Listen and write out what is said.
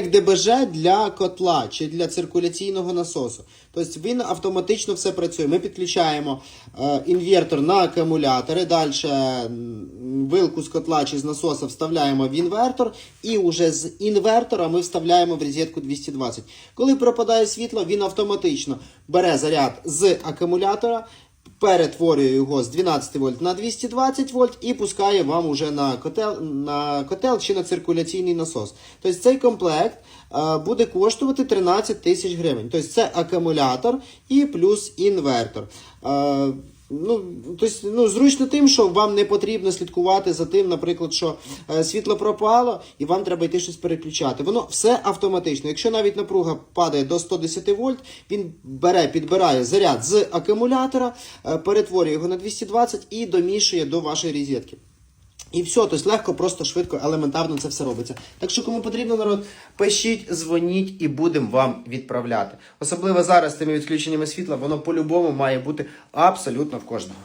як ДБЖ для котла чи для циркуляційного насосу. Тобто він автоматично все працює. Ми підключаємо е, інвертор на акумулятори, далі вилку з котла чи з насоса вставляємо в інвертор, і вже з інвертора ми вставляємо в розетку 220. Коли пропадає світло, він автоматично бере заряд з акумулятора. Перетворює його з 12 вольт на 220 вольт і пускає вам уже на котел, на котел чи на циркуляційний насос. Тобто цей комплект е, буде коштувати 13 тисяч гривень. Тобто це акумулятор і плюс інвертор. Ну, тобто, ну, зручно тим, що вам не потрібно слідкувати за тим, наприклад, що е, світло пропало і вам треба йти щось переключати. Воно все автоматично. Якщо навіть напруга падає до 110 вольт, він бере, підбирає заряд з акумулятора, е, перетворює його на 220 і домішує до вашої розетки. І все, тобто легко, просто швидко, елементарно це все робиться. Так що, кому потрібно народ, пишіть, дзвоніть і будемо вам відправляти. Особливо зараз з тими відключеннями світла, воно по-любому має бути абсолютно в кожного.